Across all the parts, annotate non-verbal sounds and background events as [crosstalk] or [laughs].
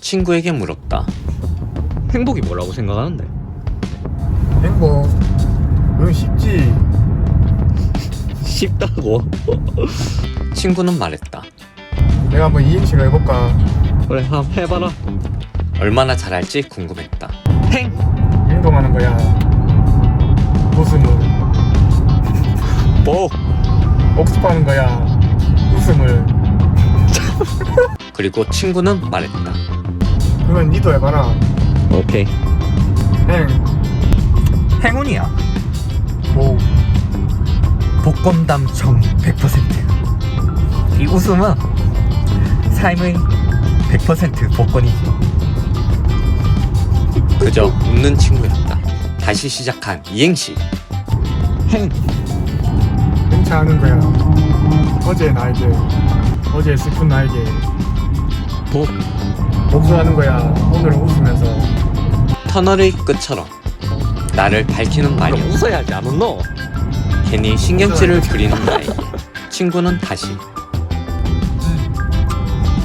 친구에게 물었다. 행복이 뭐라고 생각하는데? 행복 그건 쉽지 쉽다고. [laughs] 친구는 말했다. 내가 한번 이행시를 해볼까 그래, 한번 해봐라. 얼마나 잘할지 궁금했다. 행! 행동하는 거야 웃음을 뭐? 복습하는 거야 웃음을 [laughs] 그리고 친구는 말했다. 그건 니도 해봐라 오케이. 행 행운이야. 뭐 복권담청 100%. 이 웃음은 삶의 100% 복권이지. 그저 웃는 친구였다. 다시 시작한 이행시. 행! 행차하는 거야 어제 나에게 어제 슬픈 나에게 복! 복수하는 거야 오늘은 웃으면서 터널의 끝처럼 나를 밝히는 말이 웃어야지 안 웃노? 괜히 신경질을 부리는 나에게 [laughs] 친구는 다시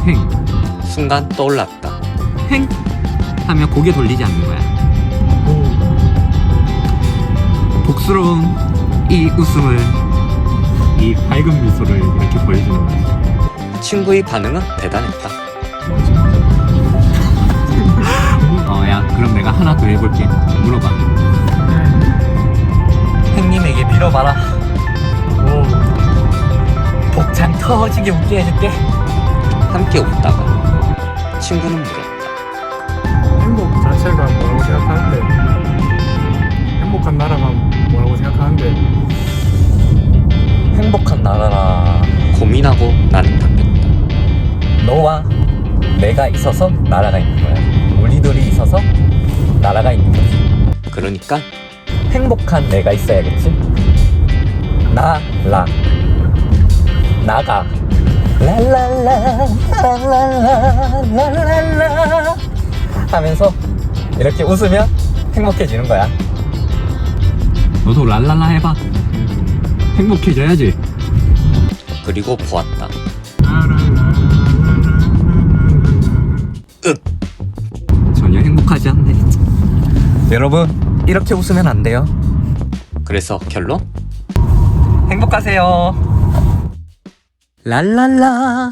행. 순간 떠올랐다. 행. 하며 고개 돌리지 않는 거야. 복스러운 이 웃음을 이 밝은 미소를 이렇게 보여주는 거지. 친구의 반응은 대단했다. 해볼게. 물어봐. 행님에게 빌어봐라. 복장 터지게 웃게 해줄게. 함께 웃다가 친구는 물었다. 행복 자체가 뭐라고 생각하는데 행복한 나라가 뭐라고 생각하는데 행복한 나라라. 고민하고 나는 답했다. 너와 내가 있어서 나라가 있는 거야. 우리들이 있어서. 그러니까 행복한 내가 있어야겠지. 나 라 나가 랄랄라 랄랄라 랄랄라 하면서 이렇게 웃으면 행복해지는 거야. 너도 랄랄라 해봐. 행복해져야지. 그리고 보았다. 전혀 행복하지 않네. 여러분 이렇게 웃으면 안 돼요. 그래서 결론? 행복하세요. 랄랄라.